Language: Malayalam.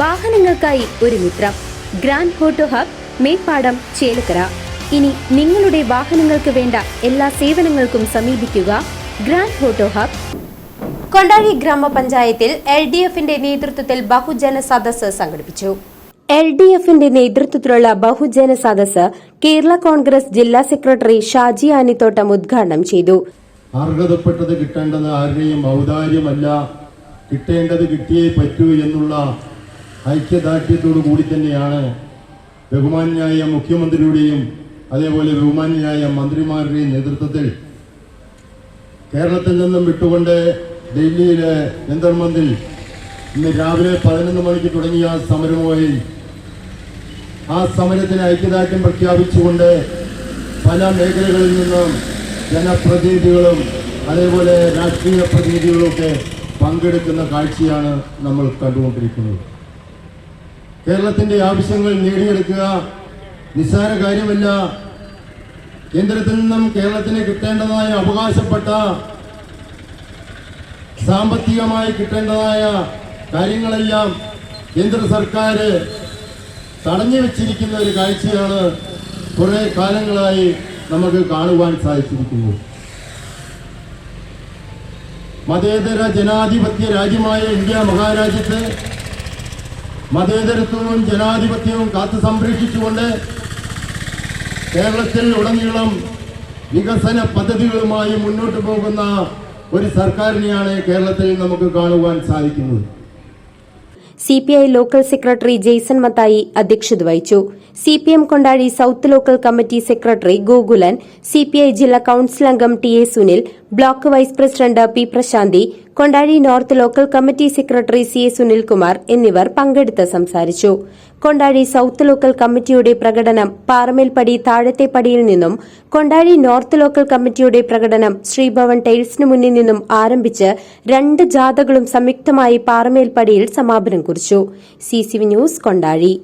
വാഹനങ്ങൾക്കായി ഒരു മിത്രം. Grand photo hub Meppadam Chelakkara. ഇനി നിങ്ങളുടെ വാഹനങ്ങൾക്ക് വേണ്ട എല്ലാ സേവനങ്ങൾക്കും സമീപിക്കുക ഗ്രാൻഡ് ഫോട്ടോ ഹബ്. കൊണ്ടാഴി ഗ്രാമപഞ്ചായത്തിൽ എൽ ഡി എഫിന്റെ നേതൃത്വത്തിൽ ബഹുജന സദസ്സ് സംഘടിപ്പിച്ചു. എൽ ഡി എഫിന്റെ നേതൃത്വത്തിലുള്ള ബഹുജന സദസ്സ് കേരള കോൺഗ്രസ് ജില്ലാ സെക്രട്ടറി ഷാജി ആനിത്തോട്ടം ഉദ്ഘാടനം ചെയ്തു. അർഹതപ്പെട്ടത് കിട്ടേണ്ടത് ആരുടെയും ഔദാര്യമല്ല. കിട്ടേണ്ടത് കിട്ടിയേ പറ്റൂ എന്നുള്ള ഐക്യദാർഢ്യത്തോടു കൂടി തന്നെയാണ് ബഹുമാന്യായ മുഖ്യമന്ത്രിയുടെയും അതേപോലെ ബഹുമാന്യായ മന്ത്രിമാരുടെയും നേതൃത്വത്തിൽ കേരളത്തിൽ നിന്നും വിട്ടുകൊണ്ട് ഡൽഹിയിലെ ജന്തർ ഇന്ന് രാവിലെ പതിനൊന്ന് മണിക്ക് തുടങ്ങിയ സമരവുമായി ആ സമരത്തിന് ഐക്യദാർഢ്യം പ്രഖ്യാപിച്ചുകൊണ്ട് പല മേഖലകളിൽ നിന്നും ജനപ്രതിനിധികളും അതേപോലെ രാഷ്ട്രീയ പ്രതിനിധികളും ഒക്കെ പങ്കെടുക്കുന്ന കാഴ്ചയാണ് നമ്മൾ കണ്ടുകൊണ്ടിരിക്കുന്നത്. കേരളത്തിന്റെ ആവശ്യങ്ങൾ നേടിയെടുക്കുക. നിസ്സാര കാര്യമല്ല. കേന്ദ്രത്തിൽ നിന്നും കേരളത്തിന് കിട്ടേണ്ടതായ അവകാശപ്പെട്ട സാമ്പത്തികമായി കിട്ടേണ്ടതായ കാര്യങ്ങളെല്ലാം കേന്ദ്ര സർക്കാർ തടഞ്ഞു വെച്ചിരിക്കുന്ന ഒരു കാഴ്ചയാണ് കുറെ കാലങ്ങളായി നമുക്ക് കാണുവാൻ സാധിച്ചിരിക്കുന്നത് മതേതര ജനാധിപത്യ രാജ്യമായ ഇന്ത്യ മഹാരാജ്യത്ത് മതേതരത്വവും ജനാധിപത്യവും കാത്തു സംരക്ഷിച്ചുകൊണ്ട് കേരളത്തിൽ ഉടനീളം വികസന പദ്ധതികളുമായി മുന്നോട്ട് പോകുന്ന ഒരു സർക്കാരിനെയാണ് കേരളത്തിൽ നമുക്ക് കാണുവാൻ സാധിക്കുന്നത്. C P I local secretary Jaison Mathai അധ്യക്ഷത വഹിച്ചു. C P M Kondazhi south local committee secretary Gokulan C P I ജില്ലാ കൌൺസിൽ അംഗം T A Sunil block vice president P Prashanthi Kondazhi north local committee secretary C A Sunilkumar എന്നിവർ പങ്കെടുത്ത് സംസാരിച്ചു. കൊണ്ടാഴി സൌത്ത് ലോക്കൽ കമ്മിറ്റിയുടെ പ്രകടനം പാറമേൽപ്പടി താഴത്തെ പടിയിൽ നിന്നും കൊണ്ടാഴി നോർത്ത് ലോക്കൽ കമ്മിറ്റിയുടെ പ്രകടനം ശ്രീഭവൻ ടൈൽസിനു മുന്നിൽ നിന്നും ആരംഭിച്ച് രണ്ട് ജാഥകളും സംയുക്തമായി പാറമേൽപ്പടിയിൽ സമാപനം കുറിച്ചു. C news Kondazhy